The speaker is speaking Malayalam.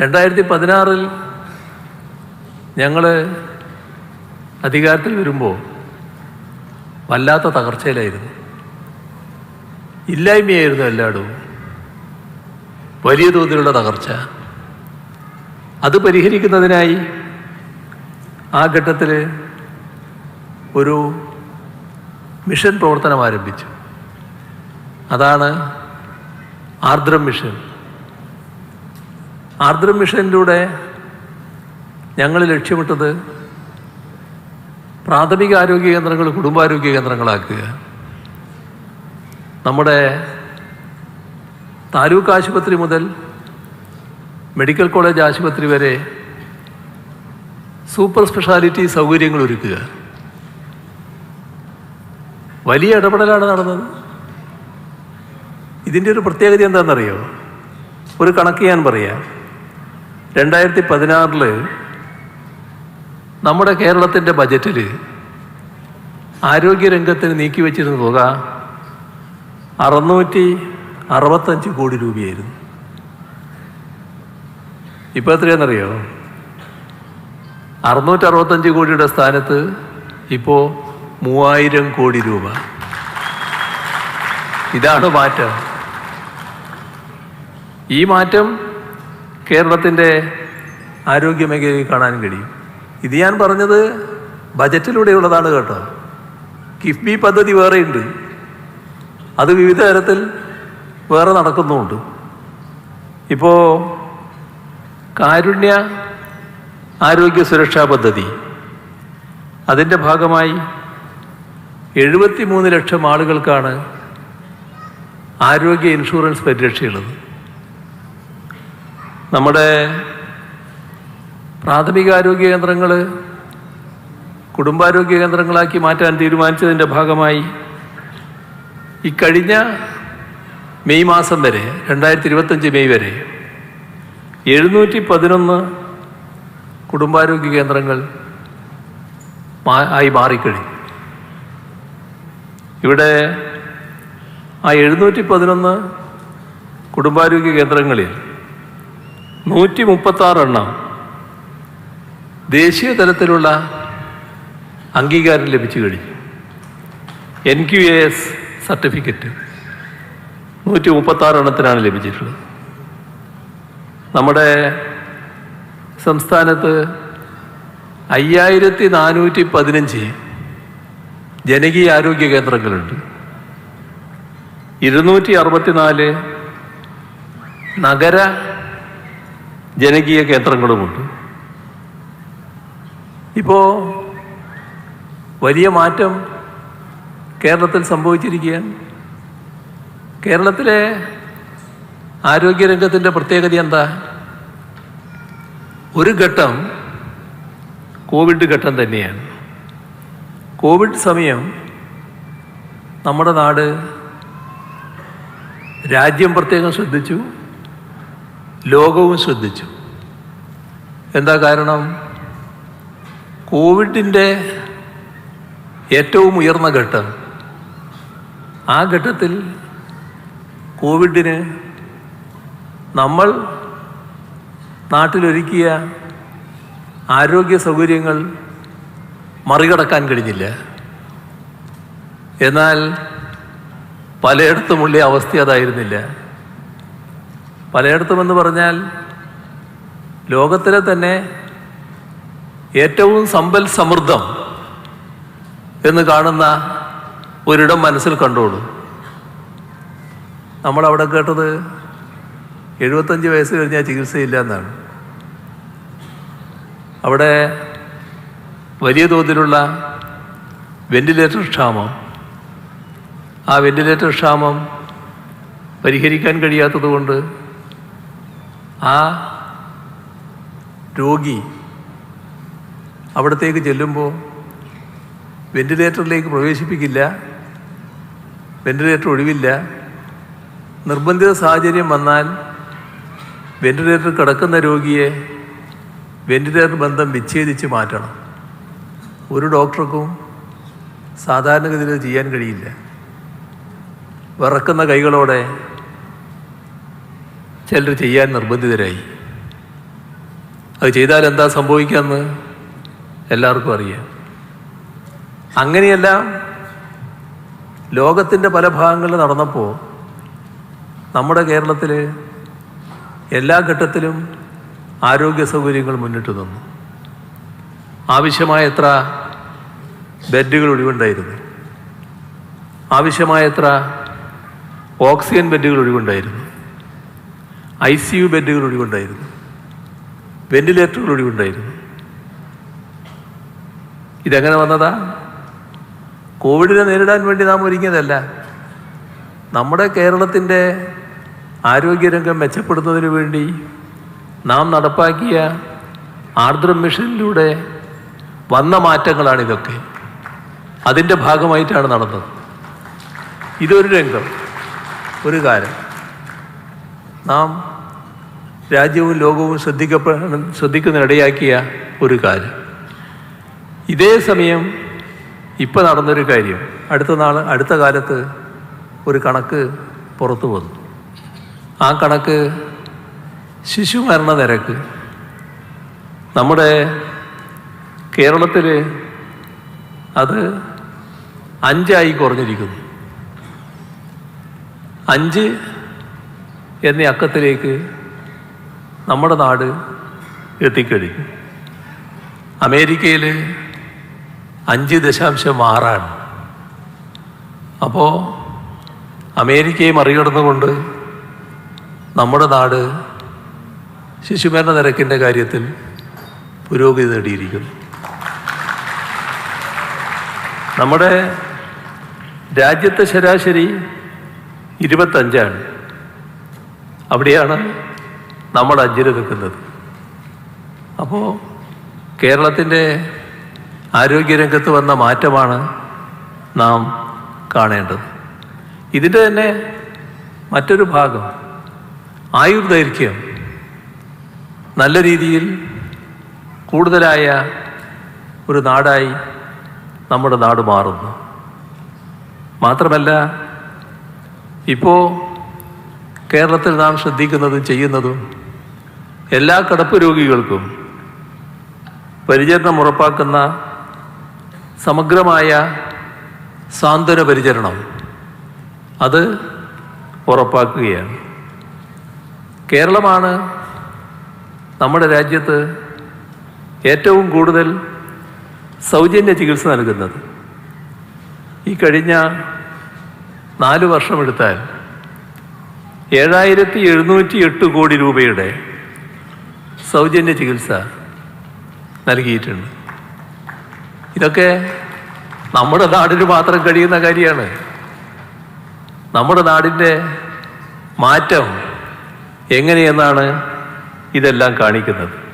രണ്ടായിരത്തി പതിനാറിൽ ഞങ്ങൾ അധികാരത്തിൽ വരുമ്പോൾ വല്ലാത്ത തകർച്ചയിലായിരുന്നു. ഇല്ലായ്മയായിരുന്നു എല്ലായിടവും. വലിയ തോതിലുള്ള തകർച്ച. അത് പരിഹരിക്കുന്നതിനായി ആ ഘട്ടത്തിൽ ഒരു മിഷൻ പ്രവർത്തനം ആരംഭിച്ചു. അതാണ് ആർദ്രം മിഷൻ. ആർദ്രം മിഷനിലൂടെ ഞങ്ങൾ ലക്ഷ്യമിട്ടത് പ്രാഥമിക ആരോഗ്യ കേന്ദ്രങ്ങൾ കുടുംബാരോഗ്യ കേന്ദ്രങ്ങളാക്കുക. നമ്മുടെ താലൂക്ക് ആശുപത്രി മുതൽ മെഡിക്കൽ കോളേജ് ആശുപത്രി വരെ സൂപ്പർ സ്പെഷ്യാലിറ്റി സൗകര്യങ്ങൾ ഒരുക്കുക. വലിയ ഇടപെടലാണ് നടന്നത്. ഇതിന്റെ ഒരു പ്രത്യേകത എന്താണെന്നറിയോ? ഒരു കണക്ക് ഞാൻ പറയാം. രണ്ടായിരത്തി പതിനാറിൽ നമ്മുടെ കേരളത്തിന്റെ ബജറ്റിൽ ആരോഗ്യരംഗത്തിന് നീക്കി വച്ചിരുന്ന തുക അറുന്നൂറ്റി അറുപത്തഞ്ച് കോടി രൂപയായിരുന്നു. ഇപ്പോൾ എത്രയാണെന്നറിയോ? അറുന്നൂറ്റി അറുപത്തഞ്ച് കോടിയുടെ സ്ഥാനത്ത് ഇപ്പോൾ മൂവായിരം കോടി രൂപ. ഇതാണ് മാറ്റം. ഈ മാറ്റം കേരളത്തിന്റെ ആരോഗ്യ മേഖലയിൽ കാണാൻ കഴിയും. ഇത് ഞാൻ പറഞ്ഞത് ബജറ്റിലൂടെയുള്ളതാണ് കേട്ടോ. കിഫ്ബി പദ്ധതി വേറെയുണ്ട്. അത് വിവിധ തരത്തിൽ വേറെ നടക്കുന്നുമുണ്ട്. ഇപ്പോൾ കാരുണ്യ ആരോഗ്യ സുരക്ഷാ പദ്ധതി. അതിന്റെ ഭാഗമായി എഴുപത്തി മൂന്ന് ലക്ഷം ആളുകൾക്കാണ് ആരോഗ്യ ഇൻഷുറൻസ് പരിരക്ഷയുള്ളത്. നമ്മുടെ പ്രാഥമിക ആരോഗ്യ കേന്ദ്രങ്ങൾ കുടുംബാരോഗ്യ കേന്ദ്രങ്ങളാക്കി മാറ്റാൻ തീരുമാനിച്ചതിന്റെ ഭാഗമായി ഇക്കഴിഞ്ഞ മെയ് മാസം വരെ രണ്ടായിരത്തി ഇരുപത്തഞ്ച് മെയ് വരെ എഴുന്നൂറ്റി പതിനൊന്ന് കുടുംബാരോഗ്യ കേന്ദ്രങ്ങൾ ആയി മാറിക്കഴിഞ്ഞു. ഇവിടെ ആ എഴുന്നൂറ്റി പതിനൊന്ന് കുടുംബാരോഗ്യ കേന്ദ്രങ്ങളിൽ നൂറ്റി മുപ്പത്താറ് എണ്ണം ദേശീയ തലത്തിലുള്ള അംഗീകാരം ലഭിച്ചു കഴിഞ്ഞു. N Q A S certificate നൂറ്റി മുപ്പത്താറ് എണ്ണത്തിനാണ് ലഭിച്ചിട്ടുള്ളത്. നമ്മുടെ സംസ്ഥാനത്ത് അയ്യായിരത്തി നാനൂറ്റി പതിനഞ്ച് ജനകീയ ആരോഗ്യ കേന്ദ്രങ്ങളുണ്ട്. ഇരുന്നൂറ്റി അറുപത്തിനാല് നഗര ജനകീയ കേന്ദ്രങ്ങളുമുണ്ട്. ഇപ്പോൾ വലിയ മാറ്റം കേരളത്തിൽ സംഭവിച്ചിരിക്കുകയാണ്. കേരളത്തിലെ ആരോഗ്യരംഗത്തിന്റെ പ്രത്യേകത എന്താ? ഒരു ഘട്ടം കോവിഡ് ഘട്ടം തന്നെയാണ്. കോവിഡ് സമയം നമ്മുടെ നാട് രാജ്യം പ്രത്യേകം ശ്രദ്ധിച്ചു. ലോകവും ശ്രദ്ധിച്ചു. എന്താ കാരണം? കോവിഡിന്റെ ഏറ്റവും ഉയർന്ന ഘട്ടം. ആ ഘട്ടത്തിൽ കോവിഡിന് നമ്മൾ നാട്ടിലൊരുക്കിയ ആരോഗ്യ സൗകര്യങ്ങൾ മറികടക്കാൻ കഴിഞ്ഞില്ല. എന്നാൽ പലയിടത്തുമുള്ള അവസ്ഥ അതായിരുന്നില്ല. പലയിടത്തുമെന്ന് പറഞ്ഞാൽ ലോകത്തിലെ തന്നെ ഏറ്റവും സമ്പൽ സമൃദ്ധം എന്ന് കാണുന്ന ഒരിടം മനസ്സിൽ കണ്ടോളൂ. നമ്മളവിടെ കേട്ടത് എഴുപത്തഞ്ച് വയസ്സ് കഴിഞ്ഞാൽ ചികിത്സയില്ല എന്നാണ്. അവിടെ വലിയ തോതിലുള്ള വെന്റിലേറ്റർ ക്ഷാമം. ആ വെന്റിലേറ്റർ ക്ഷാമം പരിഹരിക്കാൻ കഴിയാത്തതുകൊണ്ട് ആ രോഗി അവിടത്തേക്ക് ചെല്ലുമ്പോൾ വെന്റിലേറ്ററിലേക്ക് പ്രവേശിപ്പിക്കില്ല വെന്റിലേറ്റർ ഒഴിവില്ല. നിർബന്ധിത സാഹചര്യം വന്നാൽ വെന്റിലേറ്റർ കിടക്കുന്ന രോഗിയെ വെന്റിലേറ്റർ ബന്ധം വിച്ഛേദിച്ച് മാറ്റണം. ഒരു ഡോക്ടർക്കും സാധാരണഗതിയിൽ ചെയ്യാൻ കഴിയില്ല. വിറക്കുന്ന കൈകളോടെ ചിലർ ചെയ്യാൻ നിർബന്ധിതരായി. അത് ചെയ്താൽ എന്താ സംഭവിക്കാമെന്ന് എല്ലാവർക്കും അറിയാം. അങ്ങനെയെല്ലാം ലോകത്തിന്റെ പല ഭാഗങ്ങളിൽ നടന്നപ്പോൾ നമ്മുടെ കേരളത്തിൽ എല്ലാ ഘട്ടത്തിലും ആരോഗ്യ സൗകര്യങ്ങൾ മുന്നിട്ട് നിന്നു. ആവശ്യമായ എത്ര ബെഡുകൾ ഒഴിവുണ്ടായിരുന്നു. ആവശ്യമായ എത്ര ഓക്സിജൻ ബെഡുകൾ ഒഴിവുണ്ടായിരുന്നു. ഐ സി യു ബെഡുകൾ ഒഴിവുണ്ടായിരുന്നു. വെന്റിലേറ്ററുകൾ ഒഴിവുണ്ടായിരുന്നു. ഇതെങ്ങനെ വന്നതാ? കോവിഡിനെ നേരിടാൻ വേണ്ടി നാം ഒരുങ്ങിയതല്ല. നമ്മുടെ കേരളത്തിന്റെ ആരോഗ്യരംഗം മെച്ചപ്പെടുത്തുന്നതിന് വേണ്ടി നാം നടപ്പാക്കിയ ആർദ്രം മിഷനിലൂടെ വന്ന മാറ്റങ്ങളാണിതൊക്കെ. അതിന്റെ ഭാഗമായിട്ടാണ് നടന്നത്. ഇതൊരു രംഗം ഒരു കാര്യം. നാം രാജ്യവും ലോകവും ശ്രദ്ധിക്കപ്പെ ശ്രദ്ധിക്കുന്നതിനിടയാക്കിയ ഒരു കാര്യം. ഇതേ സമയം ഇപ്പം നടന്നൊരു കാര്യം. അടുത്ത നാൾ അടുത്ത കാലത്ത് ഒരു കണക്ക് പുറത്തു വന്നു. ആ കണക്ക് ശിശു മരണ നിരക്ക്. നമ്മുടെ കേരളത്തിൽ അത് അഞ്ചായി കുറഞ്ഞിരിക്കുന്നു. അഞ്ച് എന്ന അക്കത്തിലേക്ക് നമ്മുടെ നാട് എത്തിക്കഴിഞ്ഞു. അമേരിക്കയിൽ അഞ്ച് ദശാംശം ആറാണ്. അപ്പോൾ അമേരിക്കയെ മറികടന്നുകൊണ്ട് നമ്മുടെ നാട് ശിശുമരണ നിരക്കിന്റെ കാര്യത്തിൽ പുരോഗതി നേടിയിരിക്കുന്നു. നമ്മുടെ രാജ്യത്തെ ശരാശരി ഇരുപത്തഞ്ചാണ്. അവിടെയാണ് നമ്മൾ അഞ്ചിൽ നിൽക്കുന്നത്. അപ്പോൾ കേരളത്തിന്റെ ആരോഗ്യരംഗത്ത് വന്ന മാറ്റമാണ് നാം കാണേണ്ടത്. ഇതിന്റെ തന്നെ മറ്റൊരു ഭാഗം ആയുർദൈർഘ്യം നല്ല രീതിയിൽ കൂടുതലായ ഒരു നാടായി നമ്മുടെ നാട് മാറുന്നു. മാത്രമല്ല ഇപ്പോൾ കേരളത്തിൽ നാം ശ്രദ്ധിക്കുന്നതും ചെയ്യുന്നതും എല്ലാ കടപ്പ് രോഗികൾക്കും പരിചരണം ഉറപ്പാക്കുന്ന സമഗ്രമായ സാന്ത്വന പരിചരണം അത് ഉറപ്പാക്കുകയാണ്. കേരളമാണ് നമ്മുടെ രാജ്യത്ത് ഏറ്റവും കൂടുതൽ സൗജന്യ ചികിത്സ നൽകുന്നത്. ഈ കഴിഞ്ഞ നാല് വർഷമെടുത്താൽ ഏഴായിരത്തി എഴുന്നൂറ്റി എട്ട് കോടി രൂപയുടെ സൗജന്യ ചികിത്സ നൽകിയിട്ടുണ്ട്. ഇതൊക്കെ നമ്മുടെ നാടിന് മാത്രം കഴിയുന്ന കാര്യമാണ്. നമ്മുടെ നാടിന്റെ മാറ്റം എങ്ങനെയെന്നാണ് ഇതെല്ലാം കാണിക്കുന്നത്.